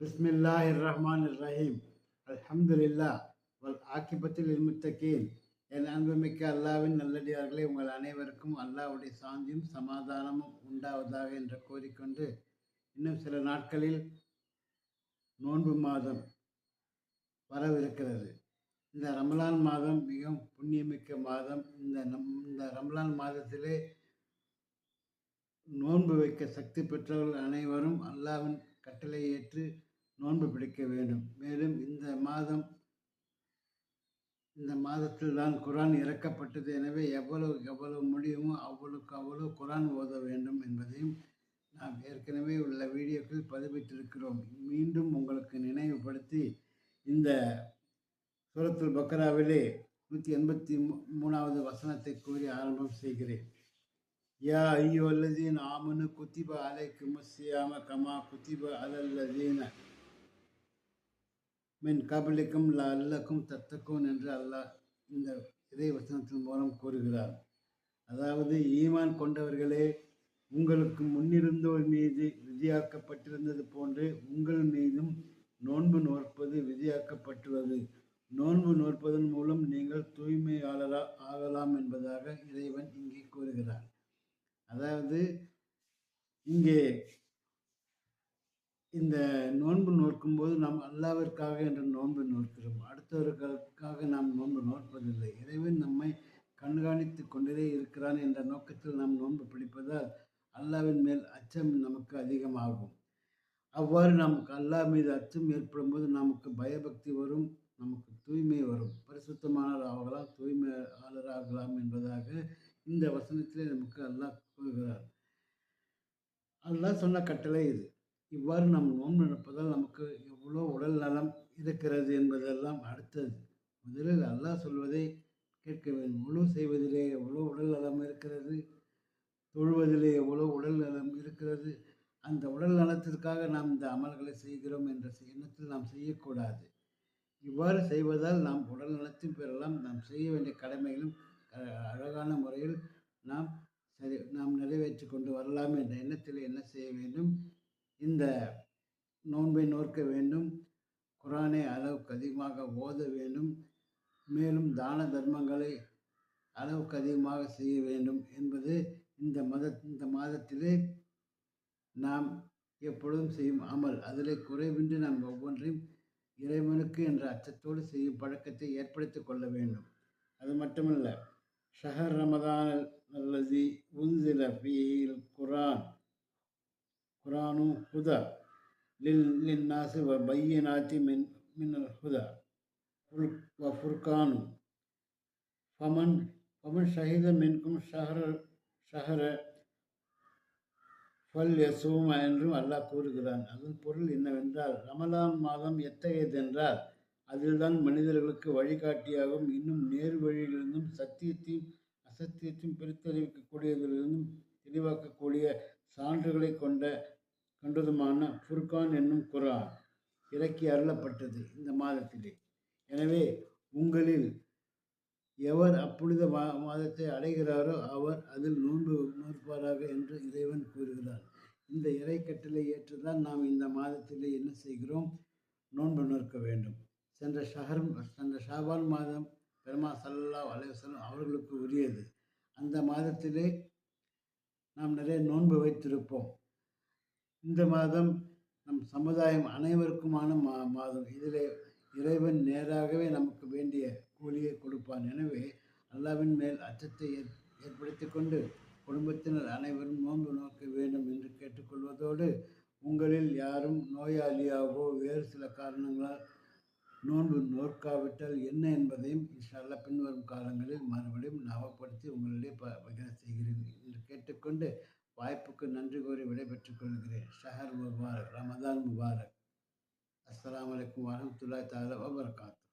பிஸ்மில்லாஹிர் ரஹ்மான் ரஹீம் அல்ஹம்துலில்லா வல் ஆக்கிபத்தில் இல்முத்தகீன் என் அன்புமிக்க அல்லாவின் நல்லடியார்களே உங்கள் அனைவருக்கும் அல்லாவுடைய சாந்தியும் சமாதானமும் உண்டாவதாக என்று கூறிக்கொண்டு இன்னும் சில நாட்களில் நோன்பு மாதம் வரவிருக்கிறது. இந்த ரமலான் மாதம் மிகவும் புண்ணியமிக்க மாதம். இந்த நம் இந்த ரமலான் மாதத்திலே நோன்பு வைக்க சக்தி பெற்றவர்கள் அனைவரும் அல்லாவின் கட்டளை ஏற்று நோன்பு பிடிக்க வேண்டும். மேலும் இந்த மாதம் இந்த மாதத்தில் தான் குரான் இறக்கப்பட்டது. எனவே எவ்வளவு எவ்வளவு முடியுமோ அவ்வளவுக்கு அவ்வளவு குரான் ஓத வேண்டும் என்பதையும் நாம் ஏற்கனவே உள்ள வீடியோக்கள் பதிவிட்டிருக்கிறோம். மீண்டும் உங்களுக்கு நினைவுபடுத்தி இந்த சூரத்துல் பக்ராவிலே நூற்றி எண்பத்தி மூணாவது வசனத்தை கூறி ஆரம்பம் செய்கிறேன். யா ஐயோ அல்லதீன் ஆமனு குத்திப அலைக்கு முஸ்ஸியாம கமா குத்திப அலல்லதீன மின் கபலிக்கும் ல அல்லக்கும் தத்தக்கும் என்று அல்லாஹ் இந்த இதய வசனத்தின் மூலம் கூறுகிறார். அதாவது ஈமான் கொண்டவர்களே உங்களுக்கு முன்னிருந்தோர் மீது விதியாக்கப்பட்டிருந்தது போன்று உங்கள் மீதும் நோன்பு நோற்பது விதியாக்கப்பட்டுள்ளது. நோன்பு நோற்பதன் மூலம் நீங்கள் தூய்மையாளரா ஆகலாம் என்பதாக இறைவன் இங்கே கூறுகிறார் அதாவது இங்கே இந்த நோன்பு நோக்கும்போது நாம் அல்லாவிற்காக என்று நோன்பு நோக்கிறோம் அடுத்தவர்களுக்காக நாம் நோன்பு நோற்பதில்லை. இறைவன் நம்மை கண்காணித்து கொண்டே இருக்கிறான் என்ற நோக்கத்தில் நாம் நோன்பு பிடிப்பதால் அல்லாவின் மேல் அச்சம் நமக்கு அதிகமாகும். அவ்வாறு நமக்கு அல்லா மீது அச்சம் ஏற்படும் போது நமக்கு பயபக்தி வரும் நமக்கு தூய்மை வரும். பரிசுத்தமானவர் ஆகலாம் தூய்மையாளராகலாம் என்பதாக இந்த வசனத்திலே நமக்கு அல்லாஹ் கூறுகிறார். அல்லாஹ் சொன்ன கட்டளை இது. இவ்வாறு நாம் நோன்பு நடப்பதால் நமக்கு எவ்வளோ உடல் நலம் இருக்கிறது என்பதெல்லாம் அடுத்தது. முதலில் அல்லாஹ் சொல்வதை கேட்க வேண்டும். முழு செய்வதிலே எவ்வளோ உடல் நலம் இருக்கிறது? தொழுவதிலே எவ்வளோ உடல் நலம் இருக்கிறது? அந்த உடல் நலத்திற்காக நாம் இந்த அமல்களை செய்கிறோம் என்ற எண்ணத்தில் நாம் செய்யக்கூடாது. இவ்வாறு செய்வதால் நாம் உடல் நலத்தையும் பெறலாம் நாம் செய்ய வேண்டிய கடமைகளும் அழகான முறையில் நாம் சரி நாம் நிறைவேற்றி கொண்டு வரலாம் என்ற எண்ணத்தில் என்ன செய்ய வேண்டும்? இந்த நோன்பை நோக்க வேண்டும். குரானை அளவுக்கு அதிகமாக ஓத வேண்டும். மேலும் தான தர்மங்களை அளவுக்கு அதிகமாக செய்ய வேண்டும் என்பது இந்த மத இந்த மாதத்திலே நாம் எப்பொழுதும் செய்யும் அமல். அதில் குறைவின்றி நாம் ஒவ்வொன்றையும் இறைவனுக்கு என்ற அச்சத்தோடு செய்யும் பழக்கத்தை ஏற்படுத்தி கொள்ள வேண்டும். அது மட்டுமல்ல ஷஹர் ரமதான் அல்லது உன்சில ஃபீல் குரான் குரானு ஹுதா லில் லின் நாசு வ பையனாத்தி மின் மின்னல் ஹுதா ஃபுல் வ ஃபுர்கானு. ஃபமன் ஃபமன் ஷஹித மின்கும் ஷஹர ஷஹர ஃபல் யசூம என்றும் அல்லாஹ் கூறுகிறான். அதன் பொருள் என்னவென்றால் ரமலான் மாதம் எத்தகையதென்றால் அதில்தான் மனிதர்களுக்கு வழிகாட்டியாகவும் இன்னும் நேர் வழியிலிருந்தும் சத்தியத்தையும் அசத்தியத்தையும் பிரித்தறிவிக்கக்கூடியதிலிருந்தும் தெளிவாக்கக்கூடிய சான்றுகளை கொண்ட கண்டதுமான ஃபுர்கான் என்னும் குரான் இறக்கி அருளப்பட்டது இந்த மாதத்திலே. எனவே உங்களில் எவர் அப்புனித மா மாதத்தை அடைகிறாரோ அவர் அதில் நோன்பு நோற்பாராக என்று இறைவன் கூறுகிறார். இந்த இறை கட்டளை ஏற்றுதான் நாம் இந்த மாதத்திலே என்ன செய்கிறோம்? நோன்பு நோக்க வேண்டும். சென்ற ஷஹர் சென்ற ஷாபான் மாதம் பெருமா சல்லா அலைவசலம் அவர்களுக்கு உரியது. அந்த மாதத்திலே நாம் நிறைய நோன்பு வைத்திருப்போம். இந்த மாதம் நம் சமுதாயம் அனைவருக்குமான மா மாதம். இதில் இறைவன் நேராகவே நமக்கு வேண்டிய கூலியை கொடுப்பான். எனவே அல்லாவின் மேல் அச்சத்தை ஏற் ஏற்படுத்தி கொண்டு குடும்பத்தினர் அனைவரும் நோன்பு நோக்க வேண்டும் என்று கேட்டுக்கொள்வதோடு உங்களில் யாரும் நோயாளியாகவோ வேறு சில காரணங்களால் நோன்பு நோக்காவிட்டால் என்ன என்பதையும் இன்ஷால்லா பின்வரும் காலங்களில் மறுபடியும் ஞாபகப்படுத்தி உங்களிடையே ப பகிர செய்கிறேன் என்று கேட்டுக்கொண்டு வாய்ப்புக்கு நன்றி கூறி விடைபெற்றுக் கொள்கிறேன். ஷஹர் முபாரக் ரமதான் முபாரக். அஸ்லாம் வலைக்கம் வரமத்துல்லா தாலா வபர்காத்து.